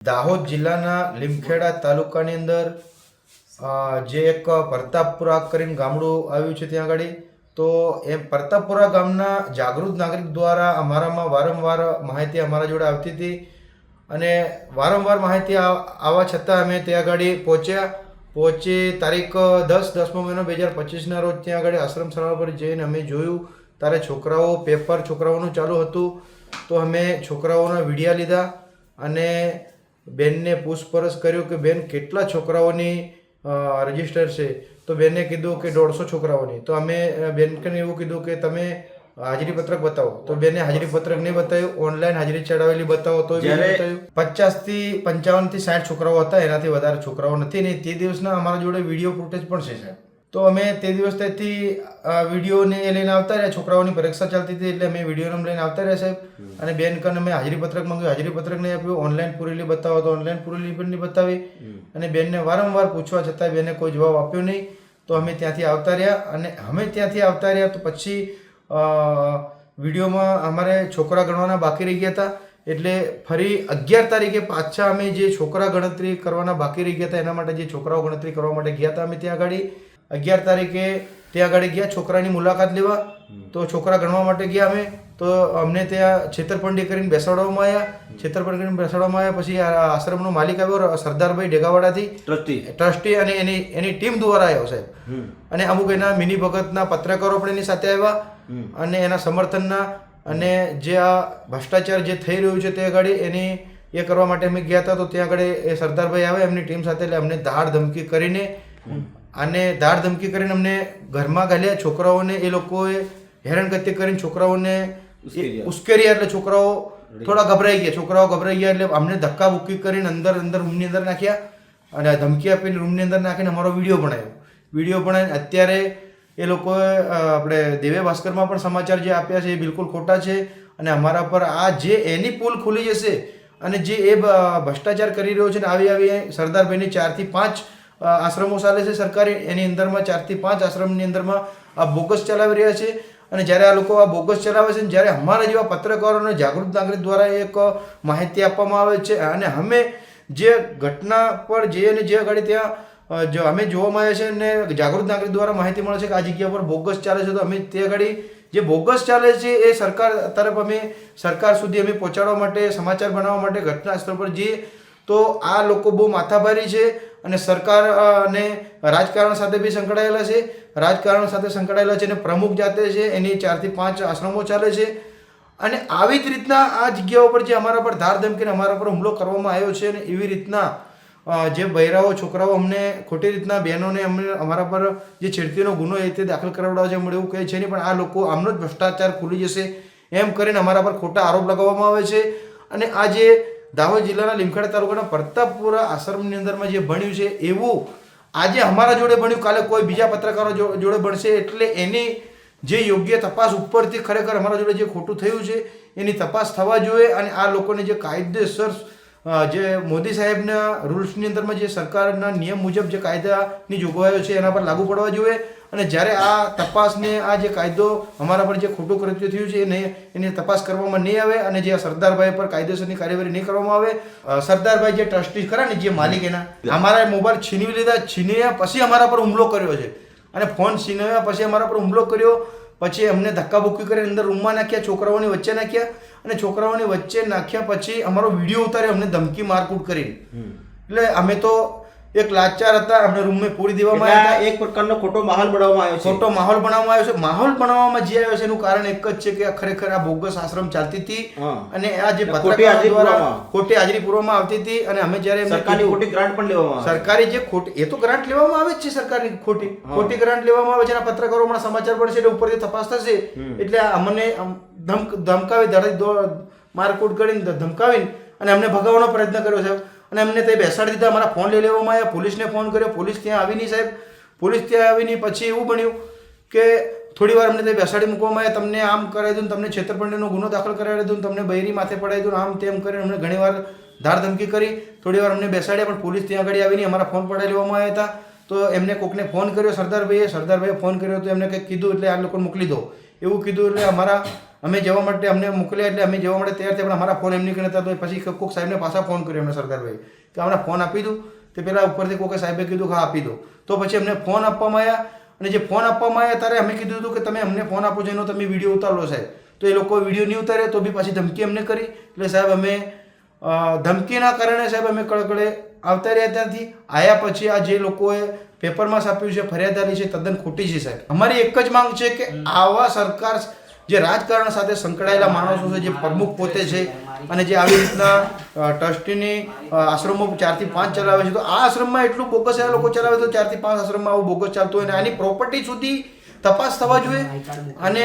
દાહોદ જિલ્લાના લીમખેડા તાલુકાની અંદર જે એક પ્રતાપપુરા કરીને ગામડું આવ્યું છે ત્યાં આગળ તો એ પ્રતાપપુરા ગામના જાગૃત નાગરિક દ્વારા અમારામાં વારંવાર માહિતી અમારા જોડે આવતી હતી અને વારંવાર માહિતી આવવા છતાં અમે ત્યાં આગળ પહોંચ્યા. પહોંચી તારીખ દસ, દસમો મહિનો બે હજાર પચીસના રોજ ત્યાં આગળ આશ્રમ શાળા પર જઈને અમે જોયું. ત્યારે છોકરાઓ, પેપર છોકરાઓનું ચાલુ હતું. તો અમે છોકરાઓના વિડીયા લીધા અને બેનને પૂછપરછ કર્યું કે બેન કેટલા છોકરાઓની રજિસ્ટર છે? તો બેને કીધું કે દોઢસો છોકરાઓની. તો અમે બેનને એવું કીધું કે તમે હાજરી પત્રક બતાવો. તો બેને હાજરી પત્રક નહીં બતાવ્યું ઓનલાઈન હાજરી ચડાવેલી બતાવો તો પચાસથી પંચાવનથી સાઠ છોકરાઓ હતા એનાથી વધારે છોકરાઓ નથી. ને તે દિવસના અમારા જોડે વીડિયો ફૂટેજ પણ છે સાહેબ. તો અમે તે દિવસ તેથી વિડીયોને એ લઈને આવતા રહ્યા. છોકરાઓની પરીક્ષા ચાલતી હતી એટલે અમે વિડીયોને લઈને આવતા રહ્યા સાહેબ. અને બેન કન અમે હાજરી પત્રક માંગ્યું. હાજરી પત્રક નહીં આપ્યું ઓનલાઈન પૂરેલી બતાવો. તો ઓનલાઈન પૂરેલી પણ નહીં બતાવી. અને બેનને વારંવાર પૂછવા છતાં બેને કોઈ જવાબ આપ્યો નહીં. તો અમે ત્યાંથી આવતા રહ્યા. અને અમે ત્યાંથી આવતા રહ્યા તો પછી વિડીયોમાં અમારે છોકરા ગણવાના બાકી રહી ગયા હતા. એટલે ફરી અગિયાર તારીખે પાછા અમે જે છોકરા ગણતરી કરવાના બાકી રહી ગયા હતા એના માટે જે છોકરાઓ ગણતરી કરવા માટે ગયા હતા અમે ત્યાં આગળ અગિયાર તારીખે ત્યાં આગળ ગયા છોકરાની મુલાકાત લેવા. તો છોકરા ગણવા માટે ગયા અમે. તો અમને ત્યાં છેતરપંડી કરીને બેસાડવામાં આવ્યા. છેતરપંડી કરીને બેસાડવામાં આવ્યા. પછી આશ્રમનો માલિક આવ્યો સરદારભાઈ ડેગાવાડાથી ટ્રસ્ટી. ટ્રસ્ટી અને એની એની ટીમ દ્વારા આવ્યો સાહેબ. અને અમુક એના મિની ભગતના પત્રકારો પણ એની સાથે આવ્યા. અને એના સમર્થનના અને જે આ ભ્રષ્ટાચાર જે થઈ રહ્યું છે તે આગળ એની એ કરવા માટે અમે ગયા હતા. તો ત્યાં આગળ એ સરદારભાઈ આવે એમની ટીમ સાથે એટલે અમને ધાડ ધમકી કરીને અને ધાર ધમકી કરીને અમને ઘરમાં ગાલ્યા. છોકરાઓને એ લોકોએ હેરાનગતિ કરીને છોકરાઓને ઉશ્કેર્યા. એટલે છોકરાઓ થોડા ગભરાઈ ગયા. છોકરાઓ ગભરાઈ ગયા એટલે અમને ધક્કા બુક્કી કરીને અંદર અંદર રૂમની અંદર નાખ્યા અને ધમકી આપીને રૂમની અંદર નાખીને અમારો વીડિયો બનાવ્યો. વીડિયો બનાવીને અત્યારે એ લોકોએ આપણે દિવ્ય ભાસ્કરમાં પણ સમાચાર જે આપ્યા છે એ બિલકુલ ખોટા છે અને અમારા પર આ જે એની પુલ ખુલી જશે અને જે એ ભ્રષ્ટાચાર કરી રહ્યો છે ને આવી આવી સરદારભાઈની ચારથી પાંચ આશ્રમો ચાલે છે સરકારી. એની અંદરમાં ચારથી પાંચ આશ્રમની અંદરમાં આ બોગસ ચલાવી રહ્યા છે. અને જ્યારે આ લોકો આ બોગસ ચલાવે છે જ્યારે અમારા જેવા પત્રકારોને જાગૃત નાગરિક દ્વારા એક માહિતી આપવામાં આવે છે. અને અમે જે ઘટના પર જઈએ અને જે આગળ ત્યાં જો અમે જોવામાં આવે છે અને જાગૃત નાગરિક દ્વારા માહિતી મળે છે કે આ જગ્યા પર બોગસ ચાલે છે. તો અમે તે આગળ જે બોગસ ચાલે છે એ સરકાર તરફ અમે સરકાર સુધી અમે પહોંચાડવા માટે, સમાચાર બનાવવા માટે ઘટના સ્થળ પર જઈએ તો આ લોકો બહુ માથાભારી છે અને સરકાર અને રાજકારણ સાથે બી સંકળાયેલા છે. રાજકારણ સાથે સંકળાયેલા છે અને પ્રમુખ જાતે છે, એની ચારથી પાંચ આશ્રમો ચાલે છે. અને આવી જ રીતના આ જગ્યાઓ પર જે અમારા પર ધાર ધમકીને અમારા પર હુમલો કરવામાં આવ્યો છે અને એવી રીતના જે બૈરાઓ, છોકરાઓ અમને ખોટી રીતના બહેનોને અમને અમારા પર જે છેડતીનો ગુનો એ તે દાખલ કરાવડાવવા જે મળે એવું કહે છે નહીં પણ આ લોકો આમનો જ ભ્રષ્ટાચાર ખુલી જશે એમ કરીને અમારા પર ખોટા આરોપ લગાવવામાં આવે છે. અને આ જે દાહોદ જિલ્લાના લીમખેડા તાલુકાના પ્રતાપપુરા આશ્રમની અંદરમાં જે ભણ્યું છે, એવું આજે અમારા જોડે ભણ્યું. કાલે કોઈ બીજા પત્રકારો જોડે ભણશે એટલે એની જે યોગ્ય તપાસ ઉપરથી ખરેખર અમારા જોડે જે ખોટું થયું છે, એની તપાસ થવા જોઈએ અને આ લોકોને જે કાયદેસર જે મોદી સાહેબના રૂલ્સની અંદરમાં જે સરકારના નિયમ મુજબ જે કાયદાની જોગવાઈઓ છે એના પર લાગુ પડવા જોઈએ. અને જ્યારે આ તપાસને, આ જે કાયદો અમારા પર જે ખોટું કૃત્ય થયું છે એને એની તપાસ કરવામાં નહીં આવે અને જે સરદારભાઈ પર કાયદેસરની કાર્યવાહી નહીં કરવામાં આવે સરદારભાઈ જે ટ્રસ્ટી ખરા ને જે માલિક એના, અમારા મોબાઈલ છીનવી લીધા, છીનવ્યા પછી અમારા પર હુમલો કર્યો છે. અને ફોન છીનવ્યા પછી અમારા પર હુમલો કર્યો પછી અમને ધક્કાબુક્કી કરી અંદર રૂમમાં નાખ્યા છોકરાઓની વચ્ચે નાખ્યા અને છોકરાઓની વચ્ચે નાખ્યા પછી અમારો વીડિયો ઉતાર્યો અમને ધમકી મારકૂટ કરીને એટલે અમે તો એક લાચાર હતા અમને રૂમમાં પૂરી દેવામાં આવ્યા એક પ્રકારનો ખોટો માહોલ બનાવવામાં આવ્યો છે. ખોટો માહોલ બનાવવામાં આવ્યો છે. માહોલ બનાવવામાં જે આવ્યો છે એનું કારણ એક જ છે કે ખરેખર આ બોગસ આશ્રમ ચાલતી હતી અને આ જે ખોટી હાજરી દ્વારા. ખોટી હાજરી પૂરવામાં આવતી હતી અને અમે જ્યારે સરકારની ખોટી ગ્રાન્ટ પણ લેવામાં સરકારી જે ખોટી એ તો ગ્રાન્ટ લેવામાં આવે જ છે સરકારની ખોટી. ખોટી ગ્રાન્ટ લેવામાં આવે છે અને પત્રકારો હમણાં સમાચાર પડશે એટલે ઉપરથી તપાસ થશે. એટલે અમને ધમક ધમકાવી ધડી દો મારકૂટ કરીને ધમકાવીને અને અમને ભગાવવાનો પ્રયત્ન કર્યો સાહેબ અને એમને તે બેસાડી દીધા. અમારા ફોન લઈ લેવામાં આવ્યા. પોલીસને ફોન કર્યો. પોલીસ ત્યાં આવી નહીં સાહેબ. પોલીસ ત્યાં આવી નહીં. પછી એવું બન્યું કે થોડી વાર અમને તે બેસાડી મૂકવામાં આવ્યા. તમને આમ કરાવી દઉં તમને છેતરપંડીનો ગુનો દાખલ કરાવી દઉં તમને બૈરી માથે પડાવી દઉં આમ તેમ કરીને અમને ઘણી વાર ધાર ધમકી કરી. થોડી વાર અમને બેસાડ્યા પણ પોલીસ ત્યાં આગળ આવીને અમારા ફોન પડાવી લેવામાં આવ્યા હતા. તો એમને કોકને ફોન કર્યો, સરદારભાઈએ. સરદારભાઈએ ફોન કર્યો તો એમને કંઈક કીધું એટલે આ લોકોને મોકલી દો. એવું કીધું એટલે અમારા, અમે જવા માટે અમને મોકલ્યા એટલે અમે જવા માટે તૈયાર થયા, પણ અમારા ફોન એમની કરતા તો પછી કોઈક સાહેબને પાછા ફોન કર્યો એમને સરદારભાઈ, કે અમને ફોન આપી દો. તે પહેલાં ઉપરથી કોઈક સાહેબે કીધું કે આપી દો. તો પછી અમને ફોન આપવામાં આવ્યા, અને જે ફોન આપવામાં આવ્યા ત્યારે અમે કીધું હતું કે, તમે અમને ફોન આપો છો એનો તમે વીડિયો ઉતારો સાહેબ. તો એ લોકો વીડિયો નહીં ઉતારે તો બી પાછી ધમકી અમને કરી. એટલે સાહેબ અમે ધમકીના કારણે સાહેબ અમે કડકડે આવતા રહ્યા ત્યાંથી આયા પછી આ જે લોકોએ પેપરમાં છાપ્યું છે ફરિયાદારી છે તદ્દન ખોટી છે સાહેબ. અમારી એક જ માંગ છે કે આવા સરકાર જે રાજકારણ સાથે સંકળાયેલા માણસો છે જે પ્રમુખ પોતે છે અને જે આવી રીતના ટ્રસ્ટીની આશ્રમો ચારથી પાંચ ચલાવે છે તો આ આશ્રમમાં એટલું બોગસ આ લોકો ચલાવે તો ચારથી પાંચ આશ્રમમાં આવું બોગસ ચાલતું હોય અને આની પ્રોપર્ટી સુધી તપાસ થવા જોઈએ. અને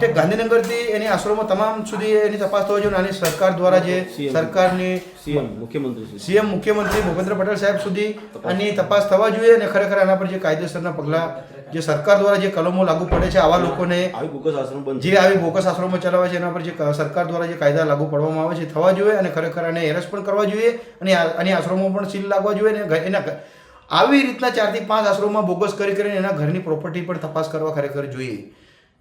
તે ગાંધીનગરથી એની આશ્રમો તમામ સુધી એની તપાસ થવા જોઈએ અને સરકાર દ્વારા જે સરકારની સીએમ મુખ્યમંત્રી શ્રી સીએમ મુખ્યમંત્રી ભૂપેન્દ્ર પટેલ સાહેબ સુધી આની તપાસ થવા જોઈએ અને ખરેખર આના પર જે કાયદેસરના પગલાં જે સરકાર દ્વારા જે કલમો લાગુ પડે છે આવા લોકોને જે આવી બોકસ આશ્રમો ચલાવે છે એના પર જે સરકાર દ્વારા જે કાયદા લાગુ પાડવામાં આવે છે થવા જોઈએ અને ખરેખર આને એરેસ્ટ પણ કરવા જોઈએ અને આની આશ્રમો પણ સીલ લાગવા જોઈએ અને એના આવી રીતના ચારથી પાંચ આશ્રમમાં બોગસ કરી કરીને એના ઘરની પ્રોપર્ટી પણ તપાસ કરવા ખરેખર જોઈએ.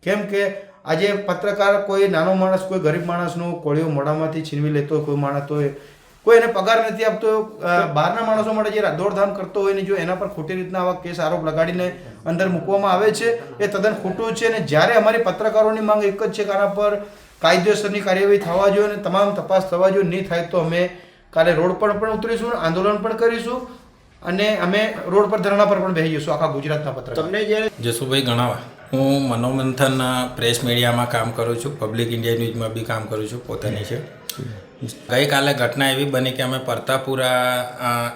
કેમ કે આજે પત્રકાર કોઈ નાનો માણસ, કોઈ ગરીબ માણસનો કોળીઓ મોઢામાંથી છીનવી લેતો હોય, કોઈ માણસ એ- કોઈ એને પગાર નથી આપતો બહારના માણસો માટે જે દોડધામ કરતો હોય ને જો એના પર ખોટી રીતના આવા કેસ આરોપ લગાડીને અંદર મૂકવામાં આવે છે, એ તદ્દન ખોટું છે અને જ્યારે અમારી પત્રકારોની માંગ એક જ છે કે આના પર કાયદેસરની કાર્યવાહી થવા જોઈએ અને તમામ તપાસ થવા જોઈએ, નહીં થાય તો અમે કાલે રોડ પર પણ ઉતરીશું, આંદોલન પણ કરીશું અને અમે રોડ પર ધરણા પર પણ બેસી જઈશું આખા ગુજરાતના પત્ર તમને જ્યારે જસુભાઈ ગણાવા હું મનોમંથન પ્રેસ મીડિયામાં કામ કરું છું પબ્લિક ઇન્ડિયા ન્યૂઝમાં બી કામ કરું છું પોતાની છે. ગઈકાલે ઘટના એવી બની કે અમે પરતાપુરા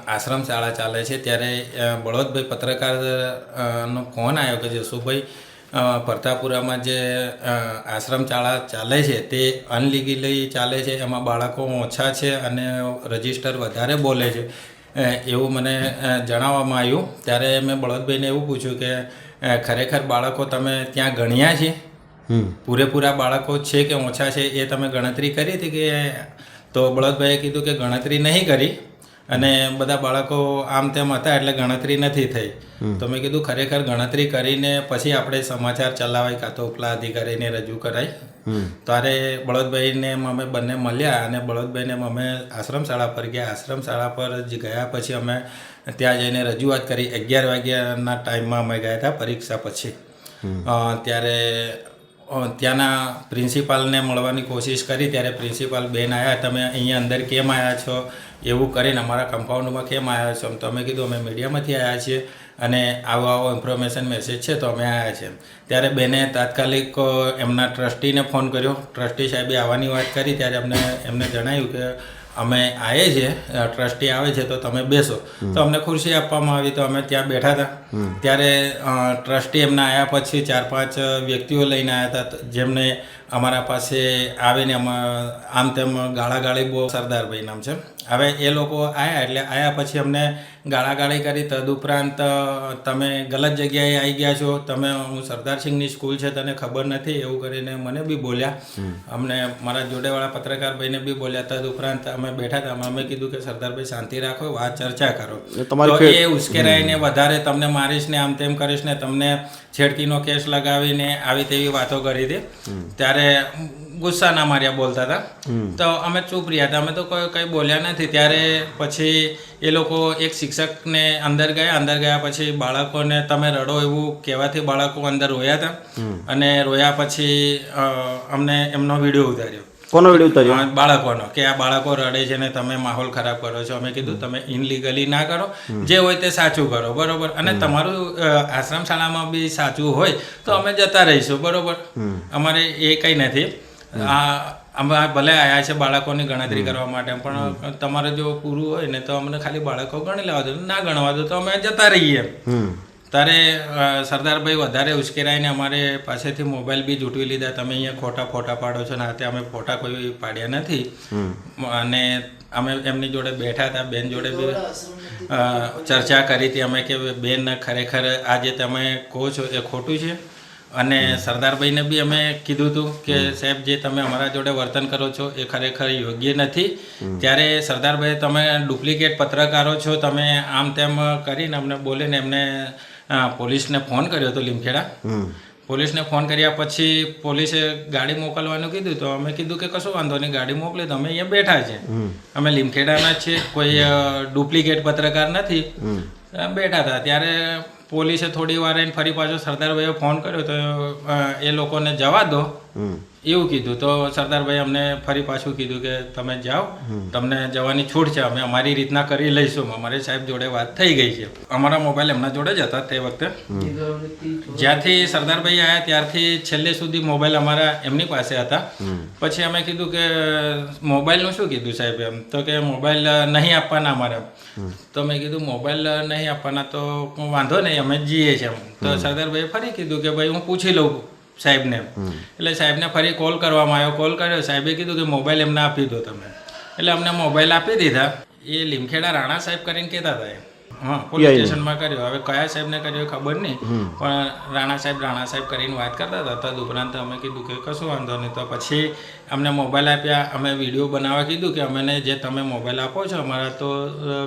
આશ્રમ શાળા ચાલે છે ત્યારે બળવંતભાઈ પત્રકાર નો ફોન આવ્યો કે જસુભાઈ પરતાપુરામાં જે આશ્રમ શાળા ચાલે છે તે અનલીગલી ચાલે છે એમાં બાળકો ઓછા છે અને રજિસ્ટર વધારે બોલે છે. એવું મને જણાવવામાં આવ્યું. ત્યારે મેં બળદભાઈને એવું પૂછ્યું કે ખરેખર બાળકો તમે ત્યાં ગણ્યા છે? પૂરેપૂરા બાળકો છે કે ઓછા છે એ તમે ગણતરી કરી હતી કે તો બળદભાઈએ કીધું કે ગણતરી નહીં કરી? અને બધા બાળકો આમ તેમ હતા એટલે ગણતરી નથી થઈ. તો મેં કીધું ખરેખર ગણતરી કરીને પછી આપણે સમાચાર ચલાવાય કાં તો ઉપલા અધિકારીને રજૂ કરાય. ત્યારે બળદભાઈને અમે બંને મળ્યા અને બળદભાઈને અમે આશ્રમ શાળા પર ગયા. આશ્રમ શાળા પર જ ગયા પછી અમે ત્યાં જઈને રજૂઆત કરી. અગિયાર વાગ્યાના ટાઈમમાં અમે ગયા હતા પરીક્ષા પછી. ત્યારે ત્યાંના પ્રિન્સિપાલને મળવાની કોશિશ કરી, ત્યારે પ્રિન્સિપાલ બેન આવ્યા તમે અહીંયા અંદર કેમ આવ્યા છો? એવું કરીને અમારા કમ્પાઉન્ડમાં કેમ આવ્યા છો? તો અમે કીધું, અમે મીડિયામાંથી આવ્યા છીએ અને આવો આવો ઇન્ફોર્મેશન મેસેજ છે તો અમે આવ્યા છીએ. ત્યારે બેને તાત્કાલિક એમના ટ્રસ્ટીને ફોન કર્યો. ટ્રસ્ટી સાહેબે આવવાની વાત કરી, ત્યારે અમને, એમને જણાવ્યું કે અમે આવીએ છીએ ટ્રસ્ટી આવે છે તો તમે બેસો. તો અમને ખુરશી આપવામાં આવી તો અમે ત્યાં બેઠા હતા. ત્યારે ટ્રસ્ટી એમના આવ્યા પછી ચાર પાંચ વ્યક્તિઓ લઈને આવ્યા હતા જેમને અમારા પાસે આવીને આમ તેમ ગાળાગાળી બહુ સરદારભાઈ નામ છે. હવે એ લોકો આવ્યા એટલે આવ્યા પછી અમને ગાળાગાળી કરી. તદુપરાંત તમે ગલત જગ્યાએ આવી ગયા છો. તમે હું સરદારસિંહની સ્કૂલ છે તને ખબર નથી. એવું કરીને મને બી બોલ્યા. અમને મારા જોડેવાળા પત્રકારભાઈને બી બોલ્યા. તદુપરાંત અમે બેઠા હતા. અમે કીધું કે સરદારભાઈ શાંતિ રાખો વાત ચર્ચા કરો. તો એ ઉશ્કેરાઈને વધારે તમને મારીશ ને આમ તેમ કરીશ ને તમને છેડતીનો કેસ લગાવીને આવી તેવી વાતો કરી હતી. ત્યારે ગુસ્સા ના માર્યા બોલતા હતા. તો અમે ચૂપ રહ્યા હતા. અમે તો કોઈ કંઈ બોલ્યા નથી. ત્યારે પછી એ લોકો એક શિક્ષકને અંદર ગયા. અંદર ગયા પછી બાળકોને તમે રડો એવું કહેવાથી બાળકો અંદર રોયા હતા. અને રોયા પછી અમને એમનો વીડિયો ઉતાર્યો. કોનો વીડિયો ઉતાર્યો? બાળકોનો કે આ બાળકો રડે છે ને તમે માહોલ ખરાબ કરો છો. અમે કીધું તમે ઇનલીગલી ના કરો. જે હોય તે સાચું કરો બરોબર? અને તમારું આશ્રમ શાળામાં બી સાચું હોય તો અમે જતા રહીશું બરોબર? અમારે એ કંઈ નથી. આ અમે ભલે આવ્યા છે બાળકોની ગણતરી કરવા માટે પણ તમારે જો પૂરું હોય ને તો અમને ખાલી બાળકો ગણી લેવા દો. ના ગણવા દો તો અમે જતા રહીએ. ત્યારે સરદારભાઈ વધારે ઉશ્કેરાઈને અમારે પાસેથી મોબાઈલ બી જૂટવી લીધા. તમે અહીંયા ખોટા ફોટા પાડો છો ને આ અમે ફોટા કોઈ પાડ્યા નથી. અને અમે એમની જોડે બેઠા હતા બેન જોડે બી ચર્ચા કરી હતી અમે કે બેન ખરેખર આ જે તમે કહો છો એ ખોટું છે. અને સરદારભાઈને બી અમે કીધું હતું કે સાહેબ જે તમે અમારા જોડે વર્તન કરો છો એ ખરેખર યોગ્ય નથી. ત્યારે સરદારભાઈ તમે ડુપ્લિકેટ પત્રકારો છો તમે આમ તેમ કરીને અમને બોલીને એમને પોલીસને ફોન કર્યો હતો લીમખેડા. પોલીસને ફોન કર્યા પછી પોલીસે ગાડી મોકલવાનું કીધું તો અમે કીધું કે કશું વાંધો નહીં ગાડી મોકલી તો અમે અહીંયા બેઠા છે. અમે લીમખેડાના છીએ કોઈ ડુપ્લિકેટ પત્રકાર નથી. બેઠા હતા. ત્યારે પોલીસે થોડી વાર ફરી પાછો સરદારભાઈએ ફોન કર્યો તો એ લોકોને જવા દો. એવું કીધું. તો સરદારભાઈ અમને ફરી પાછું કીધું કે તમે જાઓ તમને જવાની છૂટ છે. અમે અમારી રીતના કરી લઈશું. અમારે સાહેબ જોડે વાત થઈ ગઈ છે. અમારા મોબાઈલ એમના જોડે જ હતા તે વખતે. જ્યારથી સરદારભાઈ આવ્યા ત્યારથી છેલ્લે સુધી મોબાઈલ અમારા એમની પાસે હતા. પછી અમે કીધું કે મોબાઈલનું શું કીધું સાહેબ એમ? તો કે મોબાઈલ નહીં આપવાના અમારે. તો મેં કીધું મોબાઈલ નહીં આપવાના તો વાંધો નહીં. અમે જઈએ છીએ એમ. તો સરદારભાઈએ ફરી કીધું કે ભાઈ હું પૂછી લઉં. સાહેબને. એટલે સાહેબને ફરી કોલ કરવામાં આવ્યો. કોલ કર્યો. સાહેબે કીધું કે મોબાઈલ એમને આપી દો તમે. એટલે અમને મોબાઈલ આપી દીધા. એ લીમખેડા રાણા સાહેબ કરીને કહેતા હતા એ. હા પોલીસ સ્ટેશનમાં કર્યો. હવે કયા સાહેબને કર્યો ખબર નહીં. પણ રાણા સાહેબ રાણા સાહેબ કરીને વાત કરતા હતા. તદ ઉપરાંત અમે કીધું કે કશું વાંધો નહીં. તો પછી અમને મોબાઈલ આપ્યા. અમે વીડિયો બનાવવા કીધું કે અમને જે તમે મોબાઈલ આપો છો અમારા તો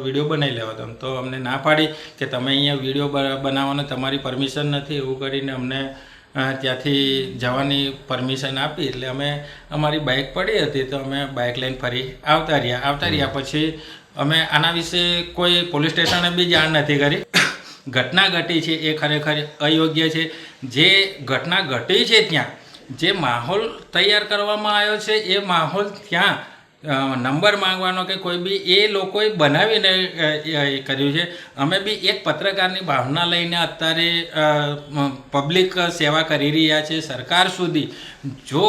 વીડિયો બનાવી લેવા તમે તો અમને ના પાડી કે તમે અહીંયા વીડિયો બનાવવાનો તમારી પરમિશન નથી. એવું કરીને અમને ત્યાંથી જવાની પરમિશન આપી એટલે અમે અમારી બાઇક પડી હતી તો અમે બાઇક લઈને ફરી આવતા રહ્યા. આવતા રહ્યા પછી અમે આના વિશે કોઈ પોલીસ સ્ટેશને બી જાણ નથી કરી. ઘટના ઘટી છે એ ખરેખર અયોગ્ય છે. જે ઘટના ઘટી છે ત્યાં જે માહોલ તૈયાર કરવામાં આવ્યો છે એ માહોલ ત્યાં નંબર માંગવાનો કે કોઈ બી, એ લોકોએ બનાવીને કર્યું છે. અમે બી એક પત્રકારની ભાવના લઈને અત્યારે પબ્લિક સેવા કરી રહ્યા છે સરકાર સુધી. જો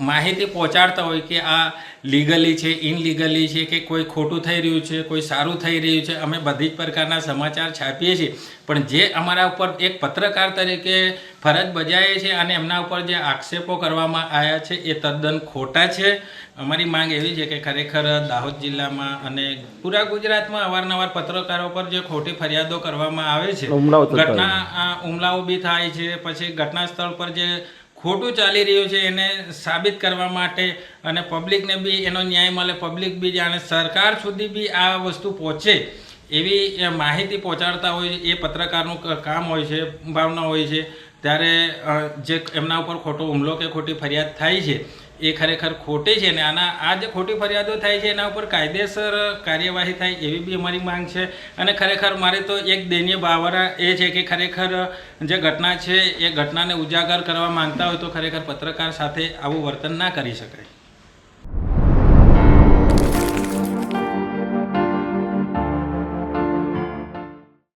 માહિતી પહોંચાડતા હોય કે આ લીગલી છે ઇનલીગલી છે કે કોઈ ખોટું થઈ રહ્યું છે કોઈ સારું થઈ રહ્યું છે અમે બધી જ પ્રકારના સમાચાર છાપીએ છીએ પણ જે અમારા ઉપર એક પત્રકાર તરીકે ફરજ બજાવે છે અને એમના ઉપર જે આક્ષેપો કરવામાં આવ્યા છે એ તદ્દન ખોટા છે અમારી માંગ એવી છે કે ખરેખર દાહોદ જિલ્લામાં અને પૂરા ગુજરાતમાં અવારનવાર પત્રકારો પર જે ખોટી ફરિયાદો કરવામાં આવે છે. ઘટના હુમલાઓ બી થાય છે પછી ઘટના સ્થળ પર જે ખોટું ચાલી રહ્યું છે એને સાબિત કરવા માટે અને પબ્લિકને બી એનો ન્યાય મળે, પબ્લિક બી જાણે સરકાર સુધી બી આ વસ્તુ પહોંચે એવી માહિતી પહોંચાડતા હોય એ પત્રકારનું કામ હોય છે, ભાવના હોય છે, ત્યારે જે એમના ઉપર ખોટો હુમલો કે ખોટી ફરિયાદ થાય છે એ ખરેખર ખોટી છે ને આના આ જે ખોટી ફરિયાદો થાય છે, એના ઉપર કાયદેસર કાર્યવાહી થાય એવી બી અમારી માંગ છે. અને ખરેખર મારે તો એક દૈન્ય બાવરા એ છે કે ખરેખર જે ઘટના છે, એ ઘટનાને ઉજાગર કરવા માંગતા હોય તો ખરેખર પત્રકાર સાથે આવું વર્તન ના કરી શકાય.